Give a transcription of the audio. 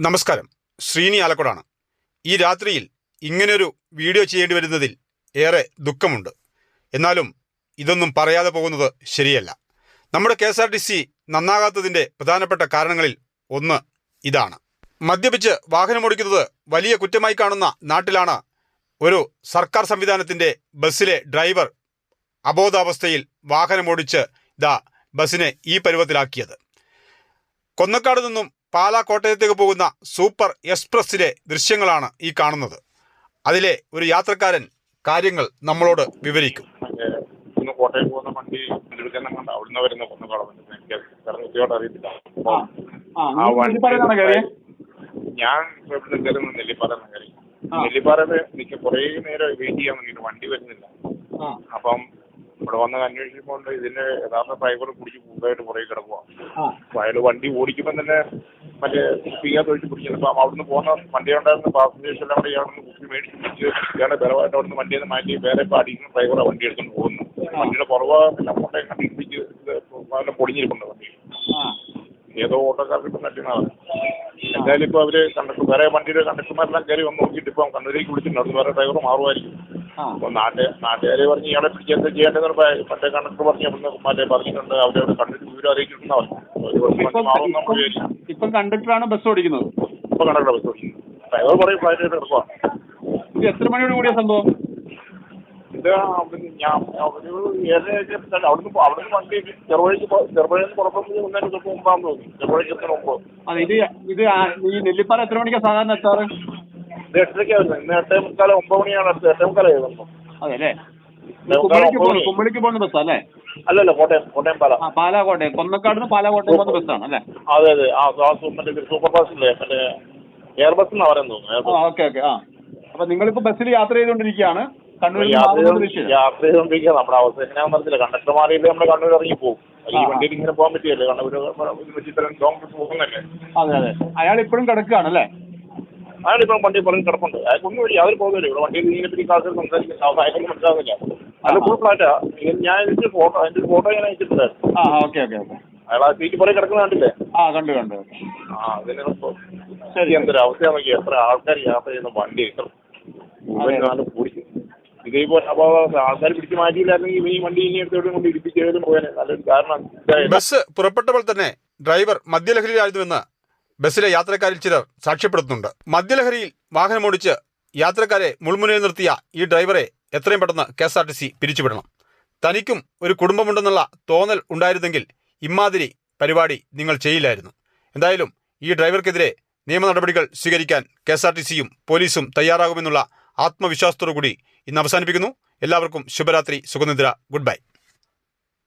നമസ്കാരം. ശ്രീനി ആലക്കോടാണ്. ഈ രാത്രിയിൽ ഇങ്ങനൊരു വീഡിയോ ചെയ്യേണ്ടി വരുന്നതിൽ ഏറെ ദുഃഖമുണ്ട്. എന്നാലും ഇതൊന്നും പറയാതെ പോകുന്നത് ശരിയല്ല. നമ്മുടെ K S R T C നന്നാകാത്തതിന്റെ പ്രധാനപ്പെട്ട കാരണങ്ങളിൽ ഒന്ന് ഇതാണ്. മദ്യപിച്ച് വാഹനമോടിക്കുന്നത് വലിയ കുറ്റമായി കാണുന്ന നാട്ടിലാണ് ഒരു സർക്കാർ സംവിധാനത്തിന്റെ ബസ്സിലെ ഡ്രൈവർ അബോധാവസ്ഥയിൽ വാഹനമോടിച്ച് ഇതാ ബസ്സിനെ ഈ പരുവത്തിലാക്കിയത്. കൊന്നക്കാട് നിന്നും പാലാ കോട്ടയത്തേക്ക് പോകുന്ന സൂപ്പർ എക്സ്പ്രസ്സിലെ ദൃശ്യങ്ങളാണ് ഈ കാണുന്നത്. അതിലെ ഒരു യാത്രക്കാരൻ കാര്യങ്ങൾ നമ്മളോട് വിവരിക്കും. കോട്ടയം പോകുന്ന വണ്ടി കണ്ട അവിടുന്ന് വരുന്ന എനിക്ക് കാരണം കൃത്യമായിട്ട് അറിയത്തില്ല. ആ വണ്ടി ഞാൻ ഇവിടുന്ന് കയറുന്ന നെല്ലിപ്പാറ കയറി. ആ. നെല്ലിപ്പാറയിൽ നിൽക്ക് കുറേ നേരം വെയിറ്റ് ചെയ്യാൻ വണ്ടി വരുന്നില്ല. അപ്പം ഇവിടെ വന്ന് അന്വേഷിക്കുമ്പോൾ ഇതിന്റെ യഥാർത്ഥ ഡ്രൈവർ കുടിച്ച് കൂടുതലായിട്ട് പുറകെ കിടക്കുക അയാൾ വണ്ടി ഓടിക്കുമ്പോൾ തന്നെ മറ്റേ കുപ്പിക്കകത്ത് ഒഴിച്ച് പിടിക്കുന്നത് അപ്പം അവിടുന്ന് പോകുന്ന വണ്ടി ഉണ്ടായിരുന്ന പാസഞ്ചേഴ്സ് എല്ലാം കൂടെ ഇയാളൊന്ന് കുപ്പി മേടിച്ച് പിടിച്ച് ഇയാളെ ബലമായിട്ട് അവിടുന്ന് വണ്ടിയിൽ നിന്ന് മാറ്റി വേറെ ഇപ്പോൾ അടിക്കുന്ന ഡ്രൈവറെ വണ്ടി എടുത്തുകൊണ്ട് പോകുന്നു. വണ്ടിയുടെ പുറകെ പിന്നെ കോട്ടയം കണ്ട് ഇടിപ്പിച്ച് നല്ല പൊടിഞ്ഞിരിപ്പുണ്ട് വണ്ടി. ഏതോ ഓട്ടോക്കാർക്ക് ഇപ്പം തട്ടിയതാണ് എന്തായാലും ഇപ്പോൾ അവർ കണ്ടക്ടർ വേറെ വണ്ടിയുടെ കണ്ടക്ടർമാരെല്ലാം കയറി വന്ന് നോക്കിയിട്ട് ഇപ്പം കണ്ണൂരേക്ക് വിളിച്ചിട്ടുണ്ട്. അവിടുന്ന് വേറെ ഡ്രൈവർ മാറുമായിരിക്കും. ആ. അപ്പോൾ നാട്ട് നാട്ടുകാർ പറഞ്ഞ് ഇയാളെ പിടിച്ചെന്താ ചെയ്യേണ്ടതെന്ന് മറ്റേ കണ്ടക്ടർ പറഞ്ഞ് മറ്റേ പറഞ്ഞിട്ടുണ്ട് അവിടെ അവിടെ കണ്ടിട്ട് വിവരം അറിയിച്ചിട്ടുണ്ടെന്ന് പറഞ്ഞു. ഇപ്പം കണ്ടക്ടറാണ് ബസ് ഓടിക്കുന്നത്. ഇപ്പൊ കണ്ടക്ടർ ബസ് ഓടിക്കുന്നത്. ഡ്രൈവർ പറയും ഫ്ലൈറ്റ് കിടക്കുക ഇത് എത്ര മണിയോട് കൂടിയ സംഭവം? ഇത് ഞാൻ ഒരു ഏഴര അവിടുന്ന് അവിടുന്ന് വണ്ടി ചെറുപഴയ്ക്ക് പോ- ചെറുപുഴയിൽ നിന്ന് പുറപ്പെടുന്നത് ഒന്നര തൊട്ട് മുമ്പാന്ന് തോന്നി ചെറുപുഴയ്ക്ക് എത്തുന്ന മുമ്പ്. ഇത് ഇത് ഈ നെല്ലിപ്പാറ എത്ര മണിക്കാണ് സാധാരണ എത്താറ്? ഇത് എട്ടരയ്ക്കാണ് വരുന്നത് ഇന്ന് എട്ടേ മുക്കാലം ഒമ്പത് മണിയാണ് അടുത്ത്. എട്ടേ മുക്കാലായി വന്നു കുമ്പളിക്ക് പോകുന്ന മണി. കുമ്പളിക്ക് പോകുന്ന ബസ്സാ അല്ലേ? അല്ലല്ല കോട്ടയം കോട്ടയം പാല. ആ പാലാ കോട്ടയം. കൊന്നക്കാട് പാലാ കോട്ടയം പോകുന്ന ബസ്സാണ് അല്ലേ? അതെ അതെ. ആ മറ്റേ സൂപ്പർ ഫാസ്റ്റ് ഇല്ലേ? മറ്റേ എയർ ബസ് എന്നാ പറയുന്നത് തോന്നുന്നു ഓക്കെ ഓക്കെ. ആ. അപ്പൊ നിങ്ങളിപ്പോ ബസ്സിൽ യാത്ര ചെയ്തുകൊണ്ടിരിക്കുകയാണ്. യാത്ര ചെയ്തോണ്ടിരിക്കുക നമ്മുടെ അവസ്ഥ എങ്ങനെയാണെന്ന് കണ്ണൂർ ഇറങ്ങി പോകും ഈ ആ. വണ്ടിയിൽ ഇങ്ങനെ പോകാൻ പറ്റിയല്ലേ? കണ്ണൂർ ഇത്രയും ലോങ് ട്രിപ്പ് പോകുന്നല്ലേ അതെ അതെ. അയാൾ ഇപ്പോഴും കിടക്കുകയാണ് അല്ലേ? അയാളിപ്പം വണ്ടി പറഞ്ഞ് കിടപ്പുണ്ട്. അയാൾക്കൊന്നും വഴി യാതൊരു പോകുന്നില്ല ഇവിടെ വണ്ടിയിൽ ഇങ്ങനെ പിന്നെ കാശ് സംസാരിക്കുന്ന അയാൾക്കൊന്നും മനസ്സിലാകുന്നില്ല അല്ല ഫുൾ ഫ്ലാറ്റാ ഞാൻ എനിക്ക് ഫോട്ടോ എന്റെ ഫോട്ടോ ഞാൻ അയച്ചിട്ടുണ്ടായിരുന്നു ആ ഓക്കെ ഓക്കെ ഓക്കെ. അയാൾ ആ സീറ്റ് പുറകെ കിടക്കുന്ന കണ്ടില്ലേ? ആ കണ്ടു കണ്ടു. ആ അതിന് ശരി. എന്തൊരു അവസ്ഥ നോക്കി എത്ര ആൾക്കാർ യാത്ര ചെയ്യുന്ന വണ്ടി എത്ര നാല് പൊടിക്കും ഇതേപോലെ അപകടം ആൾക്കാർ പിടിച്ചു മാറ്റിയില്ലായിരുന്നെങ്കിൽ ഈ വണ്ടി ഇനി എടുത്തോട്ട് കൊണ്ട് ഇടിപ്പിച്ചതിലും പോകാൻ നല്ലൊരു കാരണം. ബസ് പുറപ്പെട്ടപ്പോൾ തന്നെ ഡ്രൈവർ മദ്യലഹരിയിലായിരുന്നുവെന്ന് ബസ്സിലെ യാത്രക്കാരിൽ ചിലർ സാക്ഷ്യപ്പെടുത്തുന്നുണ്ട്. മദ്യലഹരിയിൽ വാഹനമോടിച്ച് യാത്രക്കാരെ മുൾമുനയിൽ നിർത്തിയ ഈ ഡ്രൈവറെ എത്രയും പെട്ടെന്ന് K S R T C പിരിച്ചുവിടണം. തനിക്കും ഒരു കുടുംബമുണ്ടെന്നുള്ള തോന്നൽ ഉണ്ടായിരുന്നെങ്കിൽ ഇമാതിരി പരിപാടി നിങ്ങൾ ചെയ്യില്ലായിരുന്നു. എന്തായാലും ഈ ഡ്രൈവർക്കെതിരെ നിയമ നടപടികൾ സ്വീകരിക്കാൻ കെ എസ് ആർ ടി സിയും പോലീസും തയ്യാറാകുമെന്നുള്ള ആത്മവിശ്വാസത്തോടു കൂടി ഇന്ന് അവസാനിപ്പിക്കുന്നു. എല്ലാവർക്കും ശുഭരാത്രി സുഖനിദ്ര ഗുഡ് ബൈ.